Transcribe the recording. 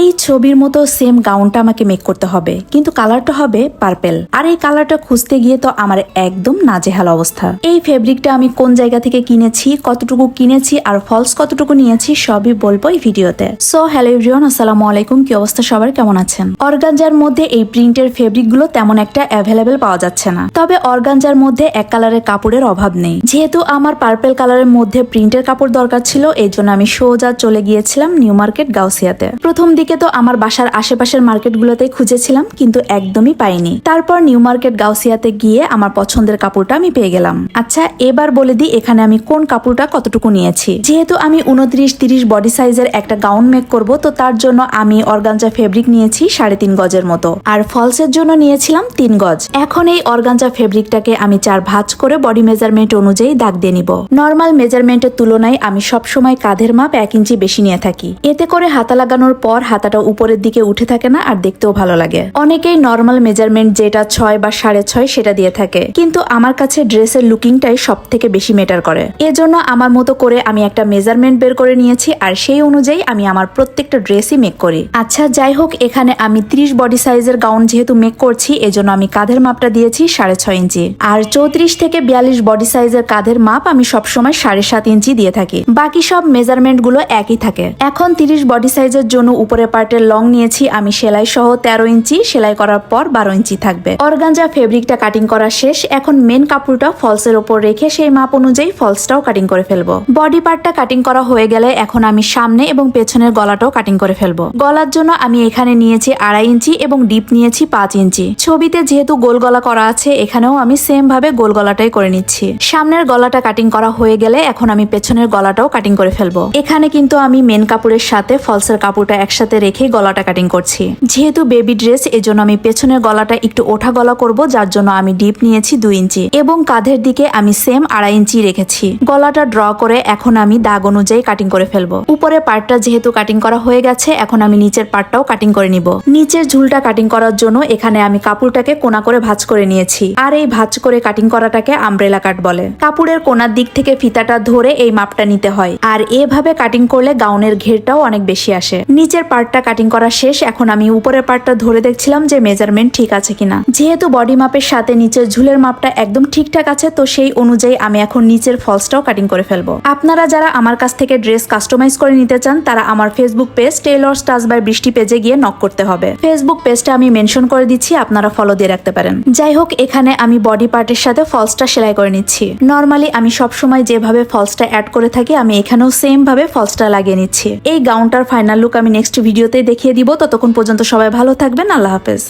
এই ছবির মতো সেম গাউনটা আমাকে মেক করতে হবে। কিন্তু কালারটা হবে পার্পেল আর এই কালারটা খুঁজতে গিয়ে তো আমার একদম নাজেহাল অবস্থা। এই ফেব্রিকটা আমি কোন জায়গা থেকে কিনেছি, কতটুকু কিনেছি আর ফলস কতটুকু নিয়েছি সবই বলব এই ভিডিওতে। সো হ্যালো এভরিওয়ান আসসালামু আলাইকুম। কি অবস্থা? সবার কেমন আছেন? অর্গানজার মধ্যে এই প্রিন্টের ফেব্রিকগুলো তেমন একটা অ্যাভেলেবেল পাওয়া যাচ্ছে না। তবে অর্গানজার মধ্যে এক কালারের কাপড়ের অভাব নেই। যেহেতু আমার পার্পেল কালারের মধ্যে প্রিন্টের কাপড় দরকার ছিল, এই জন্য আমি সোজা চলে গিয়েছিলাম নিউ মার্কেট গাউসিয়াতে। প্রথম দিকে তো আমার বাসার আশেপাশের মার্কেটগুলোতে খুঁজেছিলাম, কিন্তু একদমই পাইনি। তারপর নিউ মার্কেট গাউসিয়াতে গিয়ে আমার পছন্দের কাপড়টা আমি পেয়ে গেলাম। আচ্ছা এবার বলে দিই এখানে আমি কোন কাপড়টা কতটুকু নিয়েছি। যেহেতু আমি উনত্রিশ, তিরিশ বডি সাইজের একটা গাউন মেক করব, তো তার জন্য আমি অর্গানজা ফেব্রিক নিয়েছি সাড়ে তিন গজের মতো। আর ফলসের জন্য নিয়েছিলাম তিন গজ। এখন এই অর্গানজা ফেব্রিকটাকে আমি চার ভাঁজ করে বডি মেজারমেন্ট অনুযায়ী দাগ দিয়ে নিব। নর্মাল মেজারমেন্টের তুলনায় আমি সবসময় কাঁধের মাপ এক ইঞ্চি বেশি নিয়ে থাকি। এতে করে হাতা লাগানোর পর হাতাটা উপরের দিকে উঠে থাকে না আর দেখতেও ভালো লাগে। অনেকেই নর্মাল মেজারমেন্ট যেটা ছয় বা সাড়ে ছয় সেটা দিয়ে থাকে। কিন্তু আমার কাছে ড্রেসের লুকিংটাই সব থেকে বেশি মেটার করে। এজন্য আমার মতো করে আমি একটা মেজারমেন্ট বের করে নিয়েছি আর সেই অনুযায়ী আমি আমার প্রত্যেকটা ড্রেসই মেক করি। আচ্ছা যাই হোক, এখানে আমি ত্রিশ বডি সাইজের গাউন যেহেতু মেক করছি, এজন্য আমি কাঁধের মাপটা দিয়েছি সাড়ে ছয় ইঞ্চি। আর চৌত্রিশ থেকে বিয়াল্লিশ বডি সাইজের কাঁধের মাপ আমি সবসময় সাড়ে সাত ইঞ্চি দিয়ে থাকি। বাকি সব মেজারমেন্টগুলো একই থাকে। এখন তিরিশ বডি সাইজের জন্য উপরে পার্টের লং নিয়েছি আমি সেলাই সহ তেরো ইঞ্চি, সেলাই করার পর বারো ইঞ্চি থাকবে। অর্গানজা ফেব্রিকটা কাটিং করা শেষ, এখন মেন কাপড়টা ফলসের ওপর রেখে সেই মাপ অনুযায়ী ফলসটাও কাটিং করে ফেলব। বডি পার্টটা কাটিং করা হয়ে গেলে এখন আমি সামনে এবং পেছনের গলাটাও কাটিং করে ফেলব। গলার জন্য আমি এখানে নিয়েছি আড়াই ইঞ্চি এবং ডিপ নিয়েছি পাঁচ ইঞ্চি। ছবিতে যেহেতু গোল গলা করা আছে, এখানেও আমি সেম ভাবে গোল গলাটাই করে নিচ্ছি। সামনের গলাটা কাটিং করা হয়ে গেলে এখন আমি পেছনের গলাটাও কাটিং করে ফেলব। এখানে কিন্তু আমি মেন কাপড়ের সাথে ফলসের কাপড়টা একসাথে রেখে গলাটা কাটিং করছি। যেহেতু বেবি ড্রেস এজন্য আমি পেছনের গলাটা একটু ওঠা গলা করব, যার জন্য আমি ডিপ নিয়েছি দুই ইঞ্চি এবং কাঁধের দিকে আমি সেম আড়াই ইঞ্চি রেখেছি। গলাটা ড্র করে এখন আমি দাগ অনুযায়ী কাটিং করে ফেলব। উপরে পার্টটা যেহেতু কাটিং করা হয়ে গেছে, এখন আমি নিচের পার্টটাও কাটিং করে নিব। নিচের ঝুলটা কাটিং করার জন্য এখানে আমি কাপড়টাকে কোনা করে ভাঁজ করে নিয়েছি। আর এই ভাঁজ করে কাটিং করাটাকে আমব্রেলা কাট বলে। কাপড়ের কোনার দিক থেকে ফিতাটা ধরে এই মাপটা নিতে হয়। আর এভাবে কাটিং করলে গাউনের ঘেরটাও অনেক বেশি আসে। নিচের পার্টটা কাটিং করা শেষ, এখন আমি উপরের পার্টটা ধরে দেখছিলাম যে মেজারমেন্ট ঠিক আছে কিনা। যেহেতু বডি মাপের সাথে নিচের ঝুলের মাপটা একদম ঠিকঠাক আছে, তো সেই অনুযায়ী আমি এখন নিচের ফলসটাও কাটিং করে ফেলব। আপনারা যারা আমার কাছ থেকে ড্রেস কাস্টমাইজ করে নিতে চান, তারা আমার Facebook page tailor স্টাস by Brishti পেজে গিয়ে নক করতে হবে। ফেসবুক পেজটা আমি মেনশন করে দিচ্ছি, আপনারা ফলো দিয়ে রাখতে পারেন। যাই হোক, এখানে আমি বডি পার্টের সাথে ফলসটা সেলাই করে নিচ্ছি। নর্মালি আমি সবসময় যেভাবে ফলসটা অ্যাড করে থাকি, আমি এখানেও সেম ভাবে ফলসটা লাগিয়ে নিচ্ছি। এই গাউনটার ফাইনাল লুক আমি নেক্সট ভিডিওতে দেখিয়ে দিব। ততক্ষণ পর্যন্ত সবাই ভালো থাকবেন। আল্লাহ হাফেজ।